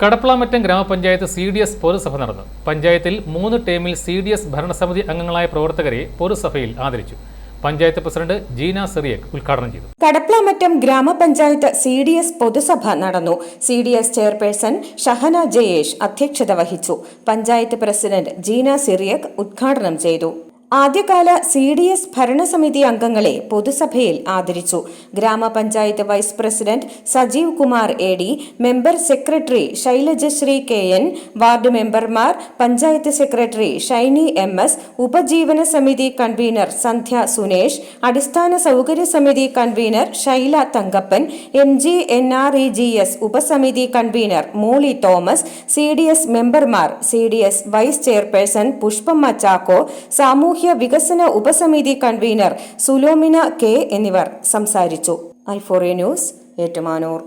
കടപ്പളാമറ്റം ഗ്രാമപഞ്ചായത്ത് C D S പൊതുസഭ നടന്നു. പഞ്ചായത്തിൽ മൂന്ന് ടേമിൽ സി ഡി എസ് ഭരണസമിതി അംഗങ്ങളായ പ്രവർത്തകരെ പൊതുസഭയിൽ ആദരിച്ചു. പഞ്ചായത്ത് പ്രസിഡന്റ് ജീന സെറിയക് ഉദ്ഘാടനം ചെയ്തു. കടപ്ലാമറ്റം ഗ്രാമപഞ്ചായത്ത് സി ഡി എസ് പൊതുസഭ നടന്നു. C D S chairperson Shahana Jayesh അധ്യക്ഷത വഹിച്ചു. പഞ്ചായത്ത് പ്രസിഡന്റ് ജീന സിറിയക് ഉദ്ഘാടനം ചെയ്തു. ആദ്യകാല സി ഡി എസ് ഭരണസമിതി അംഗങ്ങളെ പൊതുസഭയിൽ ആദരിച്ചു. ഗ്രാമപഞ്ചായത്ത് vice president Sajeev Kumar A D member secretary Shailajasree K N ward മെമ്പർമാർ panchayat secretary Shiny M S ഉപജീവന സമിതി കൺവീനർ സന്ധ്യ സുനേഷ് അടിസ്ഥാന സൗകര്യ സമിതി convener Shaila Thankappan M G N R E G S ഉപസമിതി convener Molly Thomas C D S മെമ്പർമാർ C D S vice chairperson Pushpamma Chacko സാമൂഹ്യ സാമൂഹ്യ വികസന ഉപസമിതി കൺവീനർ സുലോമിന കെ എന്നിവർ സംസാരിച്ചു. ഐഫോറിയ ന്യൂസ് ഏറ്റുമാനൂർ.